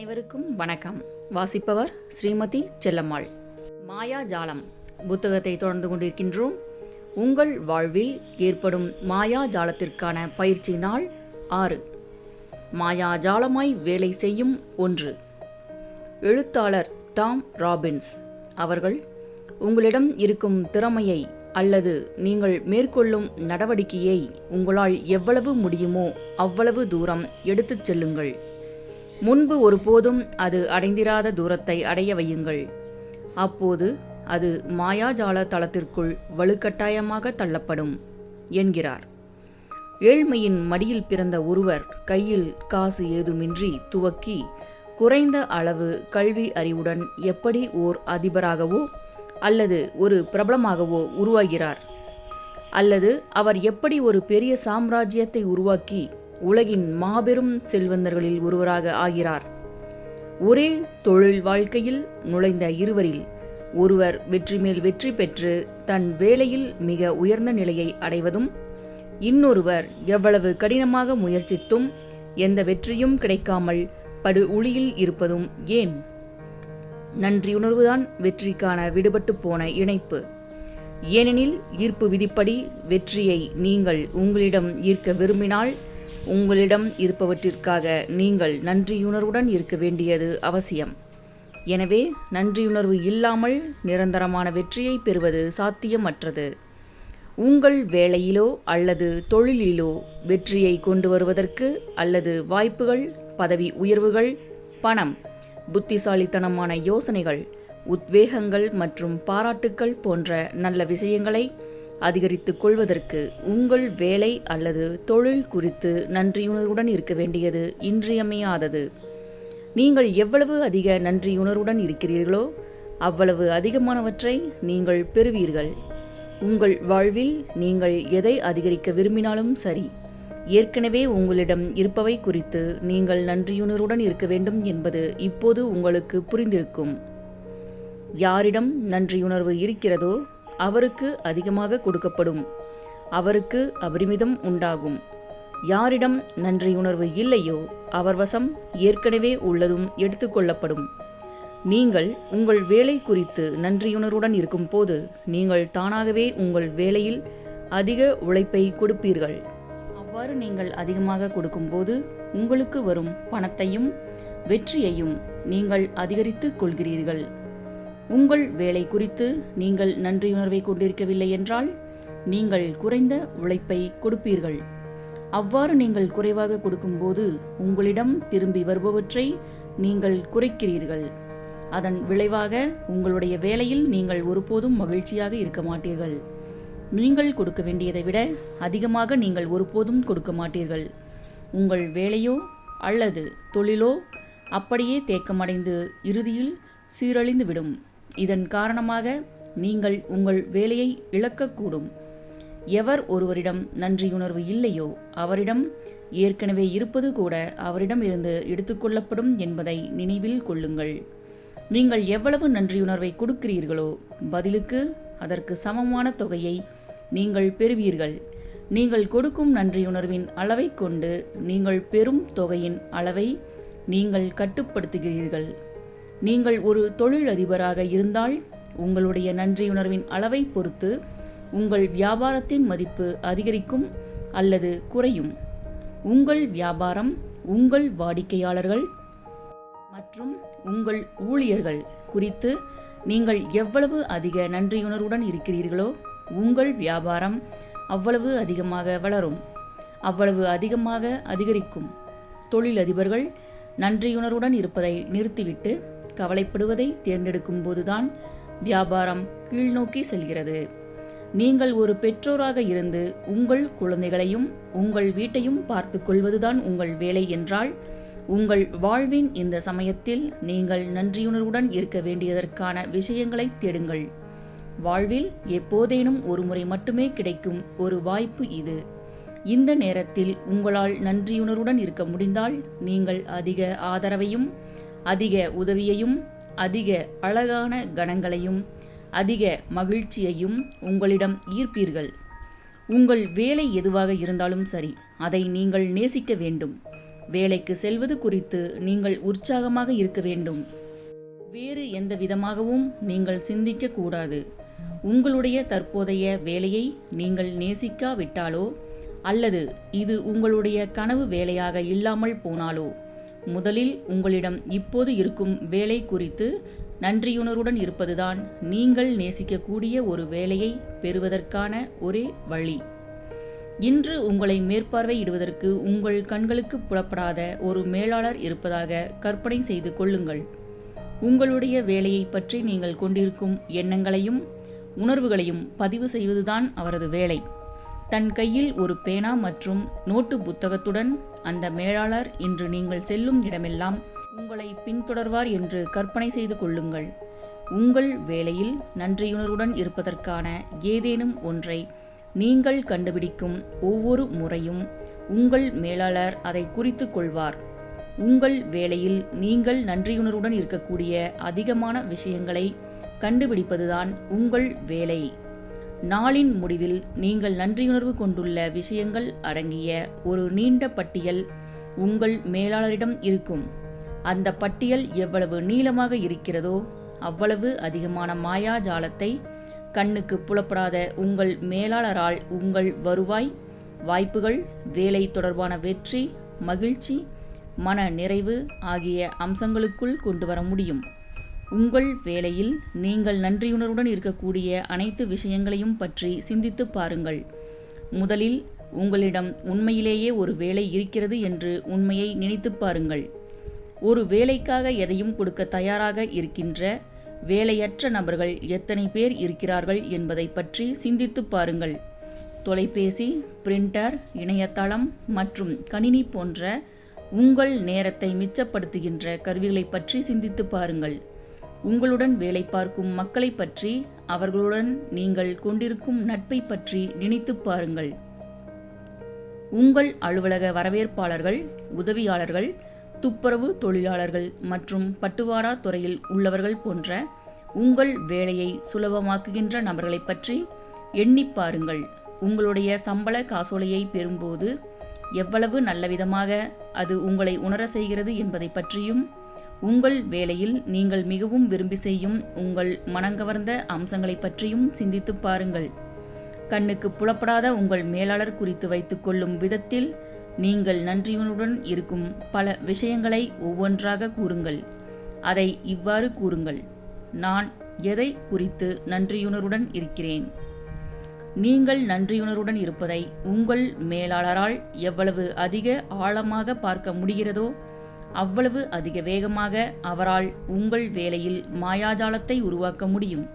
அனைவருக்கும் வணக்கம். வாசிப்பவர் ஸ்ரீமதி செல்லம்மாள். மாயாஜாலம் புத்தகத்தை தொடர்ந்து கொண்டிருக்கின்றோம். உங்கள் வாழ்வில் ஏற்படும் மாயாஜாலத்திற்கான பயிற்சி நாள் ஆறு. மாயாஜாலமாய் வேலை செய்யும் ஒன்று. எழுத்தாளர் டாம் ராபின்ஸ் அவர்கள் உங்களிடம் இருக்கும் திறமையை அல்லது நீங்கள் மேற்கொள்ளும் நடவடிக்கையை உங்களால் எவ்வளவு முடியுமோ அவ்வளவு தூரம் எடுத்துச் செல்லுங்கள். முன்பு ஒருபோதும் அது அடைந்திராத தூரத்தை அடைய வையுங்கள். அப்போது அது மாயாஜால தளத்திற்குள் வலுக்கட்டாயமாக தள்ளப்படும் என்கிறார். ஏழ்மையின் மடியில் பிறந்த ஒருவர் கையில் காசு ஏதுமின்றி துவக்கி குறைந்த அளவு கல்வி அறிவுடன் எப்படி ஓர் அதிபராகவோ அல்லது ஒரு பிரபலமாகவோ உருவாகிறார். அல்லது அவர் எப்படி ஒரு பெரிய சாம்ராஜ்யத்தை உருவாக்கி உலகின் மாபெரும் செல்வந்தர்களில் ஒருவராக ஆகிறார். ஒரே தொழில் வாழ்க்கையில் நுழைந்த இருவரில் ஒருவர் வெற்றி மேல் வெற்றி பெற்று தன் வேலையில் மிக உயர்ந்த நிலையை அடைவதும் இன்னொருவர் எவ்வளவு கடினமாக முயற்சித்தும் எந்த வெற்றியும் கிடைக்காமல் படு உளியில் இருப்பதும் ஏன்? நன்றியுணர்வுதான் வெற்றிக்கான விடுபட்டு போன இணைப்பு. ஏனெனில் ஈர்ப்பு விதிப்படி வெற்றியை நீங்கள் உங்களிடம் ஈர்க்க விரும்பினால் உங்களிடம் இருப்பவற்றிற்காக நீங்கள் நன்றியுணர்வுடன் இருக்க வேண்டியது அவசியம். எனவே நன்றியுணர்வு இல்லாமல் நிரந்தரமான வெற்றியை பெறுவது சாத்தியமற்றது. உங்கள் வேலையிலோ அல்லது தொழிலிலோ வெற்றியை கொண்டு வருவதற்கு அல்லது வாய்ப்புகள் பதவி உயர்வுகள் பணம் புத்திசாலித்தனமான யோசனைகள் உத்வேகங்கள் மற்றும் பாராட்டுக்கள் போன்ற நல்ல விஷயங்களை அதிகரித்துக் கொள்வதற்கு உங்கள் வேலை அல்லது தொழில் குறித்து நன்றியுணர்வுடன் இருக்க வேண்டியது இன்றியமையாதது. நீங்கள் எவ்வளவு அதிக நன்றியுணர்வுடன் இருக்கிறீர்களோ அவ்வளவு அதிகமானவற்றை நீங்கள் பெறுவீர்கள். உங்கள் வாழ்வில் நீங்கள் எதை அதிகரிக்க விரும்பினாலும் சரி ஏற்கனவே உங்களிடம் இருப்பவை குறித்து நீங்கள் நன்றியுணர்வுடன் இருக்க வேண்டும் என்பது இப்போது உங்களுக்கு புரிந்திருக்கும். யாரிடம் நன்றியுணர்வு இருக்கிறதோ அவருக்கு அதிகமாக கொடுக்கப்படும். அவருக்கு அபரிமிதம் உண்டாகும். யாரிடம் நன்றியுணர்வு இல்லையோ அவர் வசம் ஏற்கனவே உள்ளதும் எடுத்துக்கொள்ளப்படும் நீங்கள் உங்கள் வேலை குறித்து நன்றியுணர்வுடன் இருக்கும்போது நீங்கள் தானாகவே உங்கள் வேலையில் அதிக உழைப்பை கொடுப்பீர்கள். அவ்வாறு நீங்கள் அதிகமாக கொடுக்கும்போது உங்களுக்கு வரும் பணத்தையும் வெற்றியையும் நீங்கள் அதிகரித்துக் கொள்கிறீர்கள். உங்கள் வேலை குறித்து நீங்கள் நன்றியுணர்வை கொண்டிருக்கவில்லை என்றால் நீங்கள் குறைந்த உழைப்பை கொடுப்பீர்கள். அவ்வாறு நீங்கள் குறைவாக கொடுக்கும்போது உங்களிடம் திரும்பி வருபவற்றை நீங்கள் குறைக்கிறீர்கள். அதன் விளைவாக உங்களுடைய வேலையில் நீங்கள் ஒருபோதும் மகிழ்ச்சியாக இருக்க மாட்டீர்கள். நீங்கள் கொடுக்க வேண்டியதை விட அதிகமாக நீங்கள் ஒருபோதும் கொடுக்க மாட்டீர்கள். உங்கள் வேலையோ அல்லது தொழிலோ அப்படியே தேக்கமடைந்து இறுதியில் சீரழிந்துவிடும். இதன் காரணமாக நீங்கள் உங்கள் வேலையை இழக்கக்கூடும். எவர் ஒருவரிடம் நன்றியுணர்வு இல்லையோ அவரிடம் ஏற்கனவே இருப்பது கூட அவரிடம் இருந்து எடுத்துக்கொள்ளப்படும் என்பதை நினைவில் கொள்ளுங்கள். நீங்கள் எவ்வளவு நன்றியுணர்வை கொடுக்கிறீர்களோ பதிலுக்கு அதற்கு சமமான தொகையை நீங்கள் பெறுவீர்கள். நீங்கள் கொடுக்கும் நன்றியுணர்வின் அளவை கொண்டு நீங்கள் பெறும் தொகையின் அளவை நீங்கள் கட்டுப்படுத்துகிறீர்கள். நீங்கள் ஒரு தொழிலதிபராக இருந்தால் உங்களுடைய நன்றியுணர்வின் அளவை பொறுத்து உங்கள் வியாபாரத்தின் மதிப்பு அதிகரிக்கும் அல்லது குறையும். உங்கள் வியாபாரம் உங்கள் வாடிக்கையாளர்கள் மற்றும் உங்கள் ஊழியர்கள் குறித்து நீங்கள் எவ்வளவு அதிக நன்றியுணர்வுடன் இருக்கிறீர்களோ உங்கள் வியாபாரம் அவ்வளவு அதிகமாக வளரும் அவ்வளவு அதிகமாக அதிகரிக்கும். தொழிலதிபர்கள் நன்றியுணர்வுடன் இருப்பதை நிறுத்திவிட்டு கவலைப்படுவதை தேர்ந்தெடுக்கும் போதுதான் வியாபாரம் கீழ்நோக்கி செல்கிறது. நீங்கள் ஒரு பெற்றோராக இருந்து உங்கள் குழந்தைகளையும் உங்கள் வீட்டையும் பார்த்து கொள்வதுதான் உங்கள் வேலை என்றால் உங்கள் வாழ்வின் இந்த சமயத்தில் நீங்கள் நன்றியுணர்வுடன் இருக்க வேண்டியதற்கான விஷயங்களை தேடுங்கள். வாழ்வில் எப்போதேனும் ஒரு முறை மட்டுமே கிடைக்கும் ஒரு வாய்ப்பு இது. இந்த நேரத்தில் உங்களால் நன்றியுணர்வுடன் இருக்க முடிந்தால் நீங்கள் அதிக ஆதரவையும் அதிக உதவியையும் அதிக அழகான கணங்களையும் அதிக மகிழ்ச்சியையும் உங்களிடம் ஈர்ப்பீர்கள். உங்கள் வேலை எதுவாக இருந்தாலும் சரி அதை நீங்கள் நேசிக்க வேண்டும். வேலைக்கு செல்வது குறித்து நீங்கள் உற்சாகமாக இருக்க வேண்டும். வேறு எந்த விதமாகவும் நீங்கள் சிந்திக்க கூடாது உங்களுடைய தற்போதைய வேலையை நீங்கள் நேசிக்காவிட்டாலோ அல்லது இது உங்களுடைய கனவு வேலையாக இல்லாமல் போனாலோ? முதலில் உங்களிடம் இப்போது இருக்கும் வேலை குறித்து நன்றியுணர்வுடன் இருப்பதுதான் நீங்கள் நேசிக்கக்கூடிய ஒரு வேலையை பெறுவதற்கான ஒரே வழி. இன்று உங்களை மேற்பார்வையிடுவதற்கு உங்கள் கண்களுக்கு புலப்படாத ஒரு மேலாளர் இருப்பதாக கற்பனை செய்து கொள்ளுங்கள். உங்களுடைய வேலையை பற்றி நீங்கள் கொண்டிருக்கும் எண்ணங்களையும் உணர்வுகளையும் பதிவு செய்வதுதான் அவரது வேலை. தன் கையில் ஒரு பேனா மற்றும் நோட்டு புத்தகத்துடன் அந்த மேலாளர் இன்று நீங்கள் செல்லும் இடமெல்லாம் உங்களை பின்தொடர்வார் என்று கற்பனை செய்து கொள்ளுங்கள். உங்கள் வேலையில் நன்றியுணர்வுடன் இருப்பதற்கான ஏதேனும் ஒன்றை நீங்கள் கண்டுபிடிக்கும் ஒவ்வொரு முறையும் உங்கள் மேலாளர் அதை குறித்து கொள்வார். உங்கள் வேலையில் நீங்கள் நன்றியுணர்வுடன் இருக்கக்கூடிய அதிகமான விஷயங்களை கண்டுபிடிப்பதுதான் உங்கள் வேலை. நாளின் முடிவில் நீங்கள் நன்றியுணர்வு கொண்டுள்ள விஷயங்கள் அடங்கிய ஒரு நீண்ட பட்டியல் உங்கள் மேலாளரிடம் இருக்கும். அந்த பட்டியல் எவ்வளவு நீளமாக இருக்கிறதோ அவ்வளவு அதிகமான மாயாஜாலத்தை கண்ணுக்கு புலப்படாத உங்கள் மேலாளரால் உங்கள் வருவாய் வாய்ப்புகள் வேலை தொடர்பான வெற்றி மகிழ்ச்சி மன நிறைவு ஆகிய அம்சங்களுக்குள் கொண்டு வர முடியும். உங்கள் வேலையில் நீங்கள் நன்றியுணர்வுடன் இருக்கக்கூடிய அனைத்து விஷயங்களையும் பற்றி சிந்தித்து பாருங்கள். முதலில் உங்களிடம் உண்மையிலேயே ஒரு வேலை இருக்கிறது என்று உண்மையை நினைத்து பாருங்கள். ஒரு வேலைக்காக எதையும் கொடுக்க தயாராக இருக்கின்ற வேலையற்ற நபர்கள் எத்தனை பேர் இருக்கிறார்கள் என்பதை பற்றி சிந்தித்து பாருங்கள். தொலைபேசி பிரிண்டர் இணையதளம் மற்றும் கணினி போன்ற உங்கள் நேரத்தை மிச்சப்படுத்துகின்ற கருவிகளை பற்றி சிந்தித்து பாருங்கள். உங்களுடன் வேலை பார்க்கும் மக்களை பற்றி அவர்களுடன் நீங்கள் கொண்டிருக்கும் நட்பை பற்றி நினைத்து பாருங்கள். உங்கள் அலுவலக வரவேற்பாளர்கள் உதவியாளர்கள் துப்புரவு தொழிலாளர்கள் மற்றும் பட்டுவாடா துறையில் உள்ளவர்கள் போன்ற உங்கள் வேலையை சுலபமாக்குகின்ற நபர்களை பற்றி எண்ணி பாருங்கள். உங்களுடைய சம்பள காசோலையை பெறும்போது எவ்வளவு நல்லவிதமாக அது உங்களை உணர செய்கிறது என்பதை பற்றியும் உங்கள் வேலையில் நீங்கள் மிகவும் விரும்பி செய்யும் உங்கள் மனங்கவர்ந்த அம்சங்களை பற்றியும் சிந்தித்து பாருங்கள். கண்ணுக்கு புலப்படாத உங்கள் மேலாளர் குறித்து வைத்துக்கொள்ளும் விதத்தில் நீங்கள் நன்றியுடன் இருக்கும் பல விஷயங்களை ஒவ்வொன்றாக கூறுங்கள். அதை இவ்வாறு கூறுங்கள். நான் எதை குறித்து நன்றியுணர்வுடன் இருக்கிறேன்? நீங்கள் நன்றியுணர்வுடன் இருப்பதை உங்கள் மேலாளரால் எவ்வளவு அதிக ஆழமாக பார்க்க முடிகிறதோ அவ்வளவு அதிக வேகமாக அவரால் உங்கள் வேலையில் மாயாஜாலத்தை உருவாக்க முடியும்.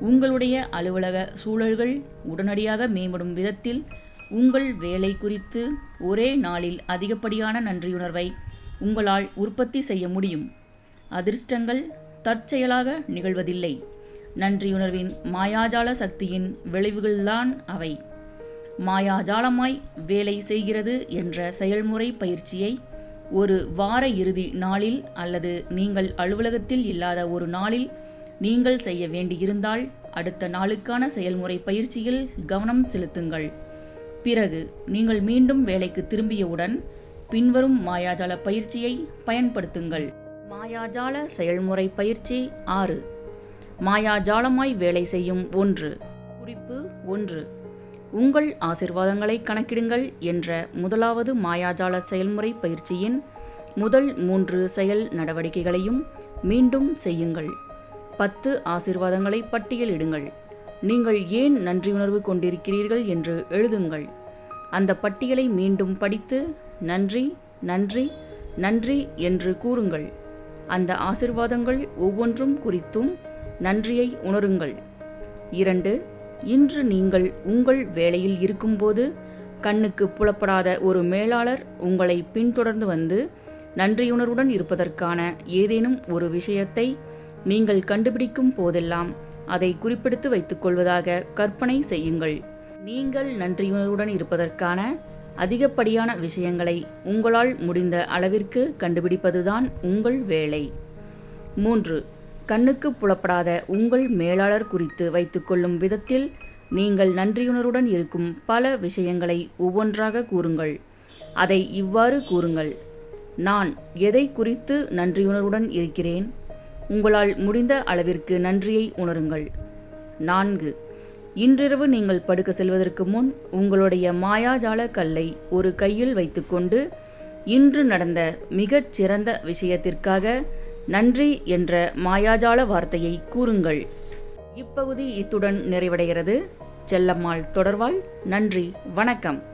உங்களுடைய அலுவலக சூழல்கள் உடனடியாக மேம்படும் விதத்தில் உங்கள் வேலை குறித்து ஒரே நாளில் அதிகப்படியான நன்றியுணர்வை உங்களால் உற்பத்தி செய்ய முடியும். அதிர்ஷ்டங்கள் தற்செயலாக நிகழ்வதில்லை. நன்றியுணர்வின் மாயாஜால சக்தியின் விளைவுகள்தான் அவை. மாயாஜாலமாய் வேலை செய்கிறது என்ற செயல்முறை பயிற்சியை ஒரு வார இறுதி நாளில் அல்லது நீங்கள் அலுவலகத்தில் இல்லாத ஒரு நாளில் நீங்கள் செய்ய வேண்டியிருந்தால் அடுத்த நாளுக்கான செயல்முறை பயிற்சியில் கவனம் செலுத்துங்கள். பிறகு நீங்கள் மீண்டும் வேலைக்கு திரும்பியவுடன் பின்வரும் மாயாஜால பயிற்சியை பயன்படுத்துங்கள். மாயாஜால செயல்முறை பயிற்சி ஆறு. மாயாஜாலமாய் வேலை செய்யும் ஒன்று. குறிப்பு ஒன்று. உங்கள் ஆசிர்வாதங்களை கணக்கிடுங்கள் என்ற முதலாவது மாயாஜால செயல்முறை பயிற்சியின் முதல் மூன்று செயல் நடவடிக்கைகளையும் மீண்டும் செய்யுங்கள். பத்து ஆசிர்வாதங்களை பட்டியலிடுங்கள் நீங்கள் ஏன் நன்றியுணர்வு கொண்டிருக்கிறீர்கள் என்று எழுதுங்கள். அந்த பட்டியலை மீண்டும் படித்து நன்றி நன்றி நன்றி என்று கூறுங்கள். அந்த ஆசிர்வாதங்கள் ஒவ்வொன்றும் குறித்தும் நன்றியை உணருங்கள். இரண்டு இன்று நீங்கள் உங்கள் வேலையில் இருக்கும்போது கண்ணுக்கு புலப்படாத ஒரு மேலாளர் உங்களை பின்தொடர்ந்து வந்து நன்றியுணர்வுடன் இருப்பதற்கான ஏதேனும் ஒரு விஷயத்தை நீங்கள் கண்டுபிடிக்கும் போதெல்லாம் அதை குறிப்பிடுத்து வைத்துக் கொள்வதாக கற்பனை செய்யுங்கள். நீங்கள் நன்றியுணர்வுடன் இருப்பதற்கான அதிகப்படியான விஷயங்களை உங்களால் முடிந்த அளவிற்கு கண்டுபிடிப்பதுதான் உங்கள் வேலை. மூன்று கண்ணுக்கு புலப்படாத உங்கள் மேலாளர் குறித்து வைத்துக்கொள்ளும் விதத்தில் நீங்கள் நன்றியுணருடன் இருக்கும் பல விஷயங்களை ஒவ்வொன்றாக கூறுங்கள். அதை இவ்வாறு கூறுங்கள். நான் எதை குறித்து நன்றியுணர்வுடன் இருக்கிறேன்? உங்களால் முடிந்த அளவிற்கு நன்றியை உணருங்கள். நான்கு. இன்றிரவு நீங்கள் படுக்க செல்வதற்கு முன் உங்களுடைய மாயாஜால கல்லை ஒரு கையில் வைத்துக்கொண்டு இன்று நடந்த மிகச் சிறந்த விஷயத்திற்காக நன்றி என்ற மாயாஜால வார்த்தையை கூறுங்கள். இப்பகுதி இத்துடன் நிறைவடைகிறது. செல்லம்மாள் தொடர்வாள். நன்றி. வணக்கம்.